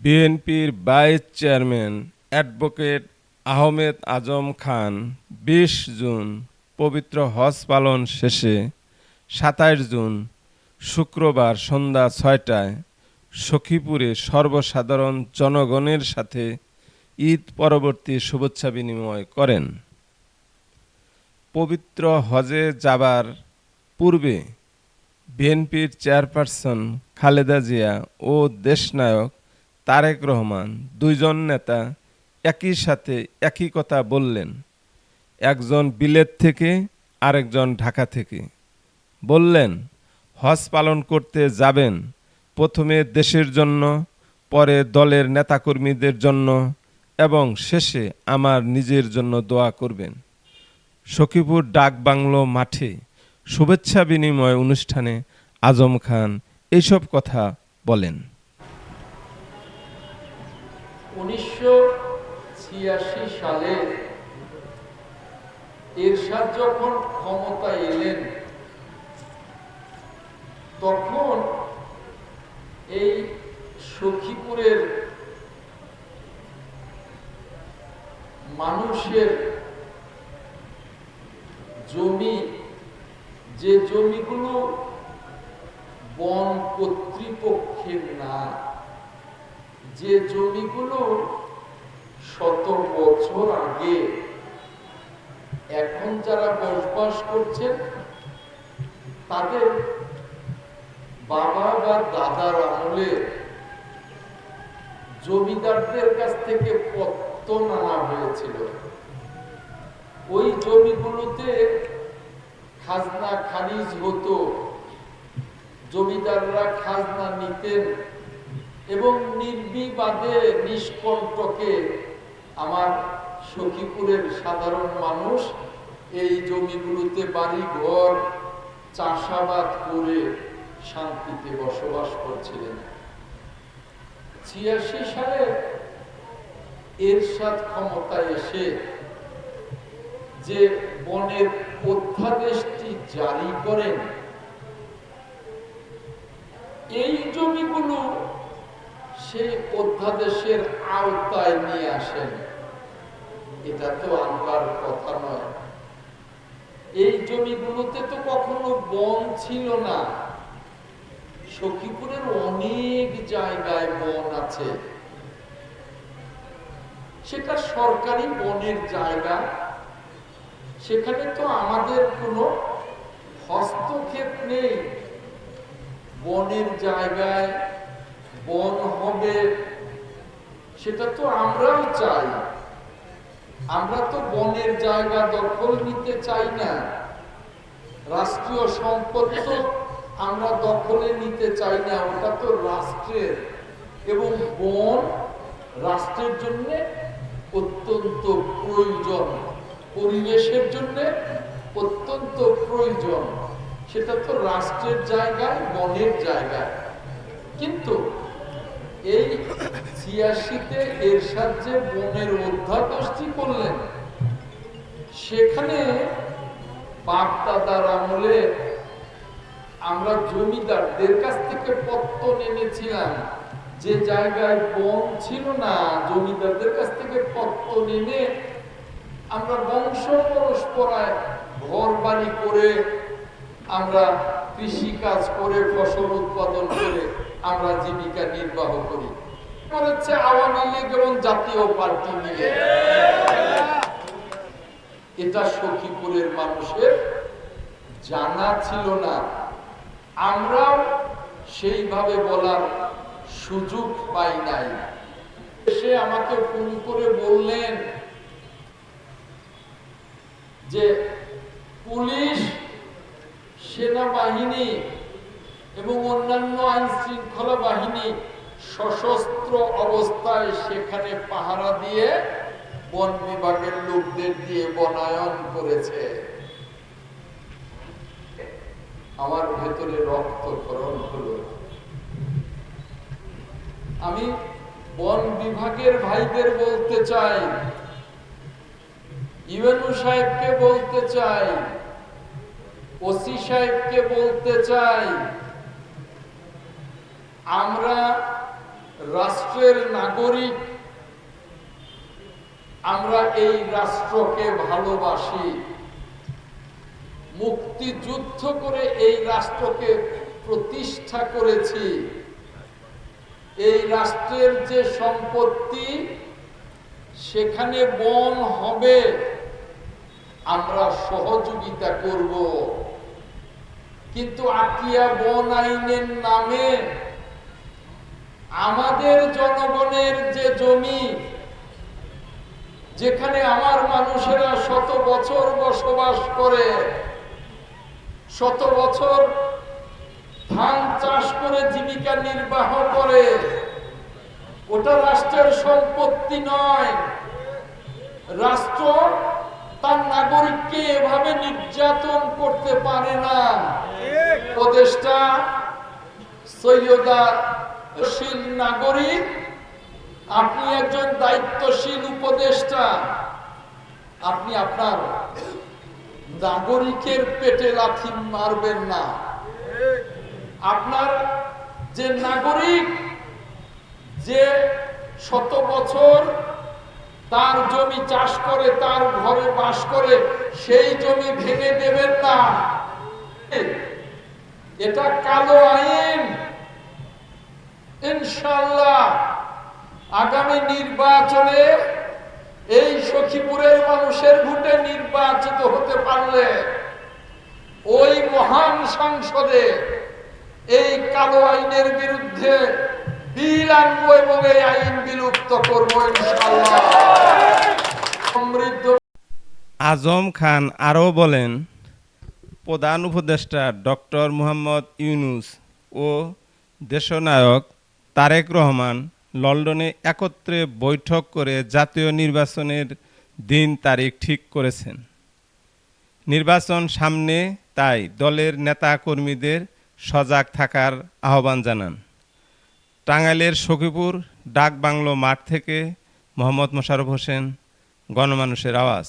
বিএনপির vice chairman advocate Ahmed Azam Khan বিশ June পবিত্র হজ পালন শেষে সাতাইশ জুন শুক্রবার সন্ধ্যা ছয়টায় সখীপুরে সর্বসাধারণ জনগণের সাথে ঈদ পরবর্তী শুভেচ্ছা বিনিময় করেন। পবিত্র হজে যাবার পূর্বে বিএনপির চেয়ারপারসন খালেদা জিয়া ও দেশনায়ক তারেক রহমান দুইজন নেতা একই সাথে একই কথা বললেন। একজন বিলেত থেকে, আরেকজন ঢাকা থেকে। বললেন, হজ পালন করতে যাবেন, প্রথমে দেশের জন্য, পরে দলের নেতাকর্মীদের জন্য, এবং শেষে আমার নিজের জন্য দোয়া করবেন। সখীপুর ডাক বাংলো মাঠে শুভেচ্ছা বিনিময় অনুষ্ঠানে আজম খান এইসব কথা বলেন। ছিয়াশি সালে এরশাদ যখন ক্ষমতা এলেন, তখন এই সখীপুরের মানুষের জমি, যে জমিগুলো বন কর্তৃপক্ষের না যে জমিগুলো শত বছর আগে এখন যারা বসবাস করছেন, তাদের বাবা বা দাদার আমলে জমিদারদের কাছ থেকে পত্তন আনা হয়েছিল। ওই জমিগুলোতে খাজনা খারিজ হতো। জমিদাররা খাজনা নিতেন এবং নির্বিবাদে নিষ্কণ্টকে আমার সখীপুরের সাধারণ মানুষ এই জমিগুলোতে বাড়ি ঘর চাষাবাদ করে শান্তিতে বসবাস করছিলেন। ছিয়াশি সালে এরশাদ ক্ষমতায় এসে যে বনের অধ্যাদেশটি জারি করেন, এই জমিগুলো সেই অধ্যাদেশের আওতায় নিয়ে আসেন। এটা তো আনবার কথা নয়। এই জমিগুলোতে তো কখনো বন ছিল না। সখীপুরের অনেক জায়গায় বন আছে। সেটা সরকারি বনের জায়গা। সেখানে তো আমাদের কোনো হস্তক্ষেপ নেই। বনের জায়গায় বন হবে, সেটা তো আমরাও চাই। আমরা তো বনের জায়গা দখল নিতে চাই না। রাষ্ট্রীয় সম্পদ তো আমরা দখলে নিতে চাই না, ওটা তো রাষ্ট্রের। এবং বন রাষ্ট্রের জন্য অত্যন্ত প্রয়োজন, পরিবেশের জন্য অত্যন্ত প্রয়োজন। সেটা তো রাষ্ট্রের জায়গায়, বনের জায়গায়। কিন্তু এই ছিয়াশিতে এর সাহায্যে বনের অধ্যাদেশটি করলেন, সেখানে বাপ আমলে আমরা জমিদারদের কাছ থেকে পত্তন এনেছিলাম। যে জায়গায় বন ছিল না, জমিদারদের কাছ থেকে পত্তন এনে আমরা বংশ পরস্পরায় ঘর বাড়ি করে আমরা কৃষি কাজ করে ফসল উৎপাদন করে আমরা জীবিকা নির্বাহ করি। হচ্ছে আওয়ামী লীগ এবং জাতীয় পার্টি মিলে। এটা সখীপুরের মানুষের জানা ছিল না। আমরাও সেইভাবে বলার সুযোগ পাই নাই। সে আমাকে ফোন করে বললেন যে, পুলিশ, সেনাবাহিনী এবং অন্যান্য আইন শৃঙ্খলা বাহিনী সশস্ত্র অবস্থায় সেখানে পাহারা দিয়ে বন বিভাগের লোকদের দিয়ে বনায়ন করেছে। আমার ভেতরে রক্তকরণ হলো। আমি বন বিভাগের ভাইদের বলতে চাই, ইউএনও সাহেবকে বলতে চাই, ওসি সাহেবকে বলতে চাই আমরা রাষ্ট্রের নাগরিক, আমরা এই রাষ্ট্রকে ভালোবাসি। মুক্তিযুদ্ধ করে এই রাষ্ট্রকে প্রতিষ্ঠা করেছি। এই রাষ্ট্রের যে সম্পত্তি, সেখানে বন হবে। আমরা সহযোগিতা করব। কিন্তু আকিয়া বন আইনের নামে আমাদের জনগণের যে জমি যেখানে আমার মানুষেরা শত বছর বসবাস করে শত বছর ধান চাষ করে জীবিকা নির্বাহ করে ওটা রাষ্ট্রের সম্পত্তি নয়। রাষ্ট্র তার নাগরিককে এভাবে নির্যাতন করতে পারে না। উপদেষ্টা সৈয়দা শীল নাগরিক, আপনি একজন দায়িত্বশীল উপদেষ্টা, আপনি আপনার নাগরিকের পেটে লাথি মারবেন না। আপনার যে নাগরিক, যে শত বছর তার জমি চাষ করে, তার ঘরে বাস করে, সেই জমি ভেঙে দেবেন না। এটা কালো আইন ইনশাল্লাহ আগামী নির্বাচনে এই সখীপুরের মানুষের ভোটে নির্বাচিত হতে পারলে ওই মহান সংসদে এই কালো আইনের বিরুদ্ধে বিল আনব এবং এই আইন বিলুপ্ত করব ইনশাল্লাহ সমৃদ্ধ আজম খান আরও বলেন, প্রধান উপদেষ্টা ডক্টর মুহাম্মদ ইউনুস ও দেশনায়ক তারেক রহমান লন্ডনে একত্রে বৈঠক করে জাতীয় নির্বাচনের দিন তারিখ ঠিক করেছেন। নির্বাচন সামনে, তাই দলের নেতা কর্মীদের সজাগ থাকার আহ্বান জানান। টাঙ্গাইলের সখীপুর ডাক বাংলো মাঠ থেকে মোহাম্মদ মোশাররফ হোসেন, গণমানুষের আওয়াজ।